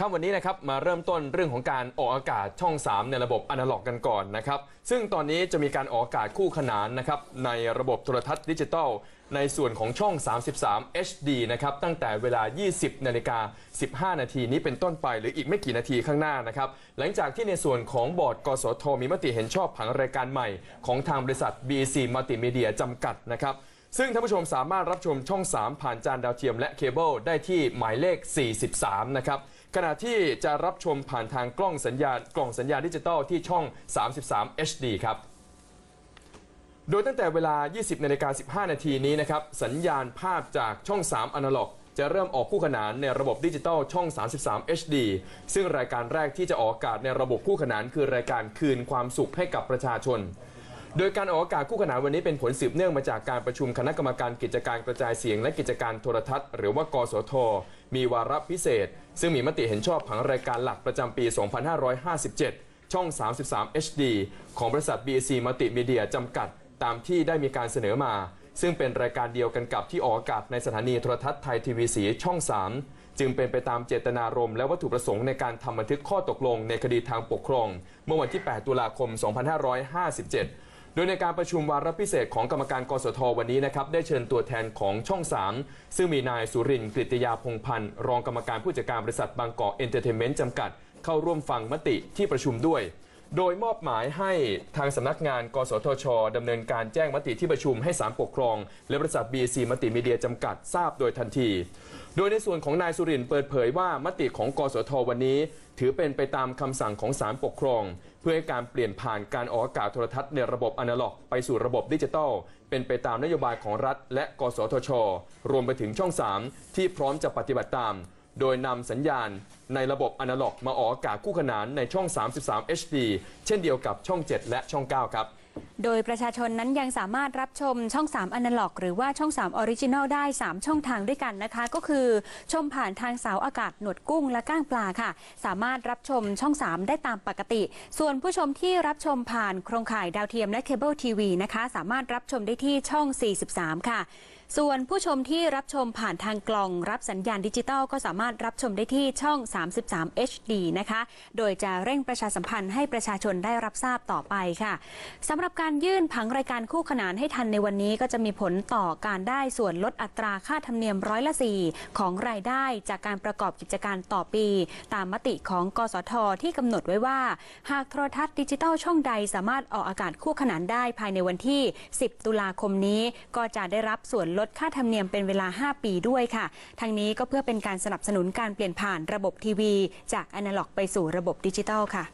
ครับวันนี้นะครับมาเริ่มต้นเรื่องของการออกอากาศช่อง 3 ในระบบอนาล็อกกันก่อนนะครับซึ่งตอนนี้จะมีการออกอากาศคู่ขนานนะครับในระบบโทรทัศน์ดิจิตอลในส่วนของช่อง 33 HD นะครับตั้งแต่เวลา 20 นาฬิกา 15 นาทีนี้เป็นต้นไปหรืออีกไม่กี่นาทีข้างหน้านะครับหลังจากที่ในส่วนของบอร์ดกสทมีมติเห็นชอบผังรายการใหม่ ของทางบริษัท BC Multimedia จำกัดนะครับ ซึ่งท่านผู้ชมสามารถรับชมช่อง 3 ผ่านจานดาวเทียมและเคเบิลได้ที่หมายเลข 43 นะครับขณะที่จะรับชมผ่านทางกล้องสัญญาณกล่องสัญญาณดิจิตอลที่ช่อง 33 HD ครับ โดยตั้งแต่เวลา 20นาฬิกา15 นาทีนี้นะครับ สัญญาณภาพจากช่อง 3 อนาล็อก จะเริ่มออกคู่ขนานในระบบดิจิตอลช่อง 33 HD ซึ่งรายการแรกที่จะออกอากาศในระบบคู่ขนานคือรายการคืนความสุขให้กับประชาชน โดยการออกอากาศคู่ขนานวันนี้เป็นผลสืบเนื่องมาจากการประชุมคณะกรรมการกิจการกระจายเสียงและกิจการโทรทัศน์ หรือว่ากสท มีวาระพิเศษ ซึ่งมีมติเห็นชอบผังรายการหลักประจำปี 2557 ช่อง 33 HD ของบริษัท BC Multimedia จำกัด ตามที่ได้มีการเสนอมา ซึ่งเป็นรายการเดียวกันกับที่ออกอากาศในสถานีโทรทัศน์ไทยทีวีสีช่อง 3จึงเป็นไปตามเจตนารมณ์และวัตถุประสงค์ในการทำบันทึกข้อตกลงในคดีทางปกครอง เมื่อวันที่ 8 ตุลาคม 2557 โดยในการประชุมวาระพิเศษของกรรมการกสทวันนี้นะครับได้เชิญตัวแทนของช่อง 3 ซึ่งมีนายสุรินทร์กฤตยาพงพันธ์รองกรรมการผู้จัดการบริษัทบางกอกเอนเตอร์เทนเมนต์จำกัด เข้าร่วมฟังมติที่ประชุมด้วย โดยมอบหมายให้ทางสำนักงาน กสทชดำเนินการแจ้งมติที่ประชุมให้ศาลปกครอง และบริษัท BC มัติมีเดียจำกัดทราบโดยทันที โดยในส่วนของนายสุรินเปิดเผยว่ามติของกสทวันนี้ ถือเป็นไปตามคำสั่งของศาลปกครอง เพื่อให้การเปลี่ยนผ่านการออกอากาศโทรทัศน์ในระบบอนาล็อก ไปสู่ระบบดิจิตอลเป็นไปตามนโยบายของรัฐ และ กสทช รวมไปถึงช่อง 3 ที่พร้อมจะปฏิบัติตาม โดยนำสัญญาณในระบบอนาล็อก มาออกอากาศคู่ขนานในช่อง 33 HD เช่นเดียวกับช่อง 7 และช่อง 9 ครับ โดยประชาชนนั้นยังสามารถรับชมช่อง 3 อนาล็อก หรือว่าช่อง 3 ออริจินอลได้ 3 ช่องทางด้วยกันนะคะ ก็คือชมผ่านทางเสาอากาศหนวดกุ้งและก้างปลาค่ะ สามารถรับชมช่อง 3 ได้ตามปกติ ส่วนผู้ชมที่รับชมผ่านโครงข่ายดาวเทียมและเคเบิลทีวีนะคะ สามารถรับชมได้ที่ช่อง 43 ค่ะ ส่วนผู้ชมที่รับชมผ่านทางกล่อง รับสัญญาณดิจิตอลก็สามารถรับชมได้ที่ช่อง 33 HD นะคะ โดยจะเร่งประชาสัมพันธ์ให้ประชาชนได้รับทราบต่อไปค่ะสำหรับการยื่นผังรายการคู่ขนานให้ทันในวันนี้ก็จะมีผลต่อการได้ส่วนลดอัตราค่าธรรมเนียมร้อยละ4ของรายได้จากการประกอบกิจการต่อปี ตามมติของกสทที่กำหนดไว้ว่า หากโทรทัศน์ดิจิตอลช่องใดสามารถออกอากาศคู่ขนานได้ภายในวันที่ 10 ตุลาคมนี้ ก็จะได้รับส่วนลดค่าธรรมเนียมเป็นเวลา 5 ปีด้วยค่ะทั้งนี้ก็เพื่อเป็นการสนับสนุนการเปลี่ยนผ่านระบบทีวี จากอนาล็อกไปสู่ระบบดิจิตอลค่ะ